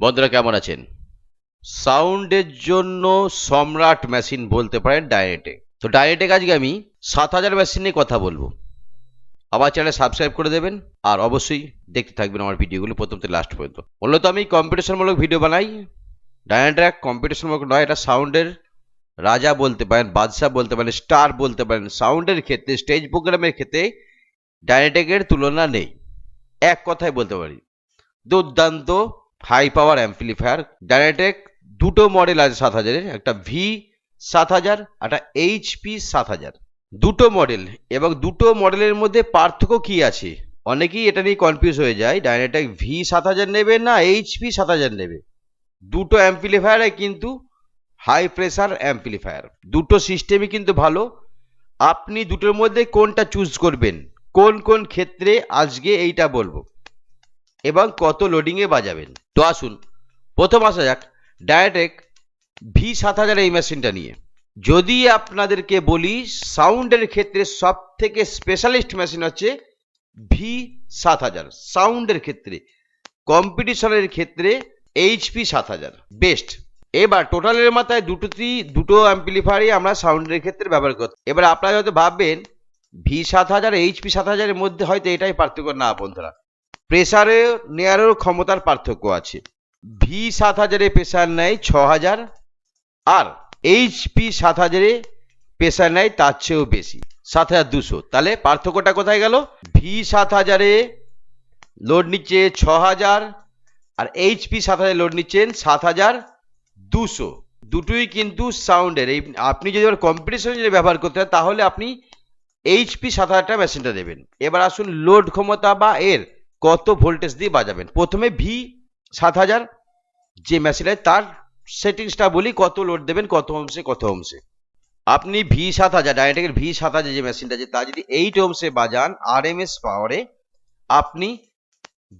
বন্ধুরা কেমন আছেন? সাউন্ডের জন্য সম্রাট মেশিন বলতে পারেন ডায়নেটেক তো ডায়নেটেক আজকে আমি সাত হাজার মেশিন নিয়ে কথা বলব। আমার চ্যানেল সাবস্ক্রাইব করে দেবেন আর অবশ্যই দেখতে থাকবেন আমার ভিডিওগুলো প্রথম থেকে লাস্ট পর্যন্ত। মূলত আমি কম্পিটিশনমূলক ভিডিও বানাই। ডায়নেটেক কম্পিটিশনমূলক নয়, এটা সাউন্ডের রাজা বলতে পারেন, বাদশাহ বলতে পারেন স্টার বলতে পারেন। সাউন্ডের ক্ষেত্রে স্টেজ প্রোগ্রামের ক্ষেত্রে ডায়নেটেকের তুলনা নেই। এক কথায় বলতে পারি। দুর্দান্ত হাই পাওয়ার অ্যাম্পলিফায়ার ডায়নেটেক দুটো মডেল আছে সাত হাজারের, একটা ভি সাত হাজার, একটা এইচপি সাত হাজার। দুটো মডেল এবং দুটো মডেলের মধ্যে পার্থক্য কি আছে? অনেকেই এটা নিয়ে কনফিউজ হয়ে যায় ডায়নেটেক ভি সাত হাজার নেবে না এইচপি সাত হাজার নেবে? দুটো অ্যাম্পলিফায়ারে কিন্তু হাই প্রেসার অ্যাম্পলিফায়ার দুটো সিস্টেমই কিন্তু ভালো। আপনি দুটোর মধ্যে কোনটা চুজ করবেন? কোন কোন ক্ষেত্রে? আজকে এইটা বলব। এবং কত লোডিংয়ে বাজাবেন। তো আসুন, প্রথম আসা যাক ডায়াটেক ভি সাত হাজার এই মেশিনটা নিয়ে। যদি আপনাদেরকে বলি সাউন্ডের ক্ষেত্রে সব থেকে স্পেশালিস্ট মেশিন হচ্ছে ভি সাত হাজার। সাউন্ডের ক্ষেত্রে কম্পিটিশনের ক্ষেত্রে এইচপি সাত হাজার। বেস্ট এবার টোটালের মাথায় দুটোতেই দুটো অ্যাম্পলিফায়ারই আমরা সাউন্ডের ক্ষেত্রে ব্যবহার করতে এবার আপনারা হয়তো ভাববেন ভি সাত হাজার এইচপি সাত হাজারের মধ্যে হয়তো এটাই পার্থক্য না, বন্ধুরা। প্রেসারে নেয়ারও ক্ষমতার পার্থক্য আছে। ভি সাত হাজারে প্রেসার নেয় ছ হাজার, আর এইচপি সাত হাজারে প্রেসার নেয় তার চেয়েও বেশি, সাত হাজার দুশো। তাহলে পার্থক্যটা কোথায় গেল? ভি সাত হাজারে লোড নিচ্ছে ছ হাজার, আর এইচপি সাত হাজার লোড নিচ্ছেন সাত হাজার দুশো। দুটোই কিন্তু সাউন্ডের। এই আপনি যদি কম্পিটিশন যদি ব্যবহার করতে হয় তাহলে আপনি এইচপি সাত হাজারটা মেশিনটা দেবেন। এবার আসুন লোড ক্ষমতা বা এর কত ভোল্টেজ দিয়ে বাজাবেন? প্রথমে ভি সাত হাজার, যে মেশিনে তার সেটিংসটা বলি কত লোড দেবেন, কত ওমসে কত ওমসে আপনি ভি সাত হাজার ডায়নেটেকের ভি সাত হাজার যে মেশিনটা আছে, তা যদি এইট ওমসে বাজান আর এম এস পাওয়ারে আপনি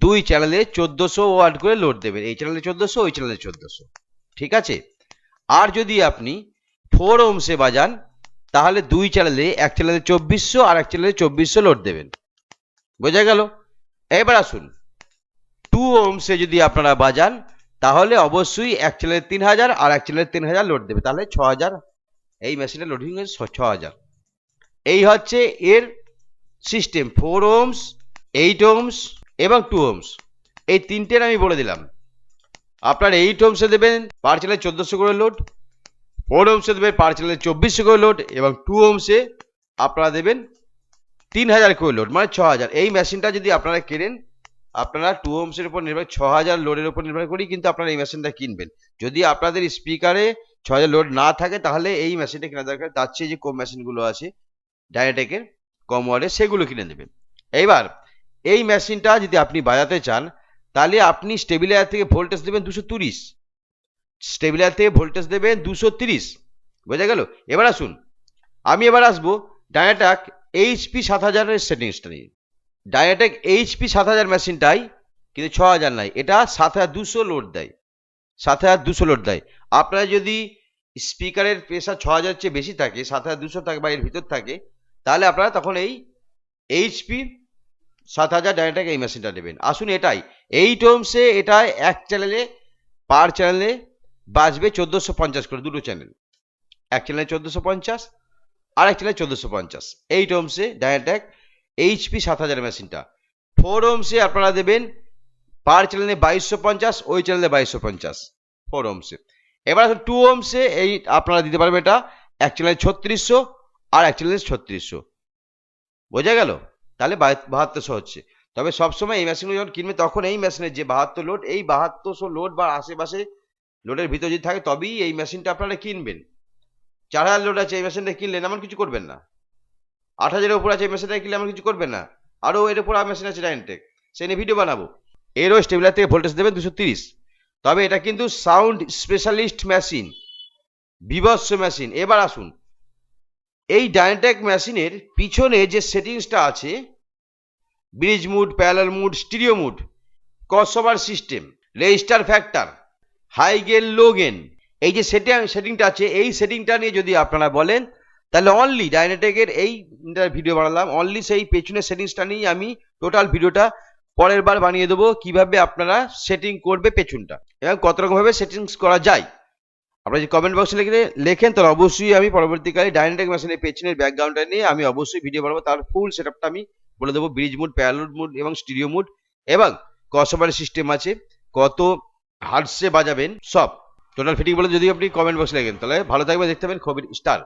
দুই চ্যানেলে চোদ্দোশো ওয়াট করে লোড দেবেন। এই চ্যানেলে চোদ্দোশো, ওই চ্যানেলে চোদ্দোশো। ঠিক আছে? আর যদি আপনি ফোর ওমসে বাজান, তাহলে দুই চ্যানেলে এক চ্যানেলে চব্বিশশো আর এক চ্যানেলে চব্বিশশো লোড দেবেন। বোঝা গেল? এবার আসুন। টু ওমসে যদি আপনারা বাজান, তাহলে অবশ্যই এক চ্যানেলে তিন হাজার আর এক চ্যানেলে তিন হাজার লোড দেবে। তাহলে ছ হাজার। এই মেশিনে লোডিং হচ্ছে ছ হাজার। এই হচ্ছে এর system four ohms eight ohms এবং টু ওমস এই তিনটের আমি বলে দিলাম। আপনার এইট ওমসে দেবেন পার চ্যানেলে চোদ্দোশো করে লোড ফোর ওমসে দেবেন পার চ্যানেলে চব্বিশশো করে লোড এবং টু ওমসে আপনারা দেবেন তিন হাজার করে লোড মানে ছ হাজার এই মেশিনটা যদি আপনারা কেনেন, আপনারা টু ওমসের উপর নির্ভর ছ হাজার লোডের উপর নির্ভর করেই কিন্তু আপনারা এই মেশিনটা কিনবেন। যদি আপনাদের স্পিকারে ছ হাজার লোড না থাকে, তাহলে এই মেশিনটা কেনা দরকার। তার চেয়ে যে কম মেশিনগুলো আছে ডায়নেটেকের কম ওয়ার্ডে সেগুলো কিনে নেবেন। এইবার, এই মেশিনটা যদি আপনি বাজাতে চান, তাহলে আপনি স্টেবিলাইজার থেকে ভোল্টেজ দেবেন দুশো তিরিশ। স্টেবিলাইজার থেকে ভোল্টেজ দেবেন দুশো তিরিশ। বোঝা গেল? এবার আসুন। আমি এবার আসব ডায়নাটাক এইচপি সাত হাজারের সেটিংসটা নিয়ে। ডায়নাটেক এইচপি সাত হাজার মেশিনটাই কিন্তু ছ হাজার নাই। এটা সাত হাজার দুশো লোড দেয়। সাত হাজার দুশো লোড দেয়। আপনার যদি স্পিকারের প্রেসার ছ হাজার চেয়ে বেশি থাকে, সাত হাজার দুশো থাকে বা এর ভিতর থাকে, তাহলে আপনারা তখন এই এইচপি সাত হাজার ডায়নাটেক এই মেশিনটা নেবেন। আসুন এটাই। এই ওমসে এটা এক চ্যানেলে পার চ্যানেলে বাজবে চোদ্দোশো পঞ্চাশ করে, দুটো চ্যানেল এক চ্যানেলে চোদ্দোশো পঞ্চাশ আর এক চ্যানেলে চোদ্দোশো পঞ্চাশ। এইট ওমসে ডায়নাটেক এইচপি সাত হাজার মেশিনটা। ফোর ওমসে আপনারা দেবেন, পার চ্যানেলে বাইশশো পঞ্চাশ, ওই চ্যানেলে বাইশশো পঞ্চাশ। ফোর ওমসে এবার আসুন টু ওমসে এই আপনারা দিতে পারবেন এটা। এক চ্যানেলে ছত্রিশশো আর এক চ্যানেলে ছত্রিশশো। বোঝা গেল? তাহলে বাহাত- বাহাত্তরশো হচ্ছে। তবে সবসময় এই মেশিনগুলো যখন কিনবে, তখন এই মেশিনের যে বাহাত্তর লোড এই বাহাত্তরশো লোড বা আশেপাশে লোডের ভিতর যদি থাকে, তবেই এই মেশিনটা আপনারা কিনবেন। চার হাজার লোড আছে এই মেশিনটা কিনলেন, এমন কিছু করবেন না। আট হাজারের উপর আছে এই মেশিনটা কিনলে এমন কিছু করবেন না। আরও এর উপর আর মেশিন আছে ডাইনটেক সে নিয়ে ভিডিও বানাবো। এরও স্টেবিলার থেকে ভোল্টেজ দেবেন দুশো তিরিশ। তবে এটা কিন্তু সাউন্ড স্পেশালিস্ট মেশিন বিভৎস মেশিন এবার আসুন। এই ডাইনটেক মেশিনের পিছনে যে সেটিংসটা আছে bridge mode parallel mode stereo mode crossover system register factor high gain low gain এই যে সেটিং সেটিংটা আছে, এই সেটিংটা নিয়ে যদি আপনারা বলেন, তাহলে অনলি ডাইনেটেকের এই ভিডিও বানালাম অনলি সেই পেছনের সেটিংসটা নিয়েই আমি টোটাল ভিডিওটা পরের বার বানিয়ে দেবো, কীভাবে আপনারা সেটিং করবে পেছনটা, এবং কত রকমভাবে সেটিংস করা যায়। আপনারা যদি কমেন্ট বক্সে লিখে লেখেন, তাহলে অবশ্যই আমি পরবর্তীকালে ডাইনাটেক মেশিনের পেছনের ব্যাকগ্রাউন্ডটা নিয়ে আমি অবশ্যই ভিডিও বানাবো, তার ফুল সেটআপটা আমি বলে দেবো ব্রিজ মুড প্যারালুড মুড এবং স্টিরিও মুড এবং কসবারের সিস্টেম আছে, কত হার্টসে বাজাবেন, সব। টোটাল ফিটিং বলে যদি আপনি কমেন্ট বক্সে লেখেন, তাহলে ভালো থাকবে দেখতে পাবেন খবির স্টার